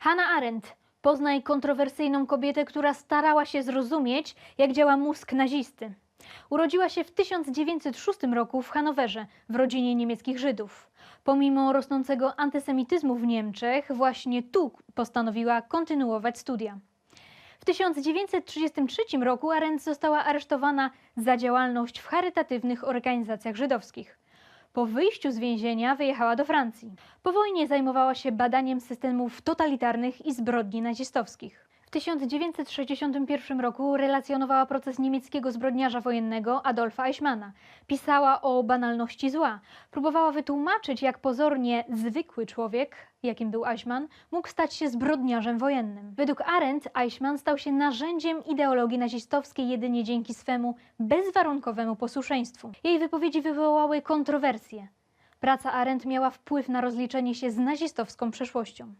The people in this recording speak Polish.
Hannah Arendt. Poznaj kontrowersyjną kobietę, która starała się zrozumieć, jak działa mózg nazisty. Urodziła się w 1906 roku w Hanowerze, w rodzinie niemieckich Żydów. Pomimo rosnącego antysemityzmu w Niemczech, właśnie tu postanowiła kontynuować studia. W 1933 roku Arendt została aresztowana za działalność w charytatywnych organizacjach żydowskich. Po wyjściu z więzienia wyjechała do Francji. Po wojnie zajmowała się badaniem systemów totalitarnych i zbrodni nazistowskich. W 1961 roku relacjonowała proces niemieckiego zbrodniarza wojennego Adolfa Eichmana. Pisała o banalności zła. Próbowała wytłumaczyć, jak pozornie zwykły człowiek, jakim był Eichmann, mógł stać się zbrodniarzem wojennym. Według Arendt Eichmann stał się narzędziem ideologii nazistowskiej jedynie dzięki swemu bezwarunkowemu posłuszeństwu. Jej wypowiedzi wywołały kontrowersje. Praca Arendt miała wpływ na rozliczenie się z nazistowską przeszłością.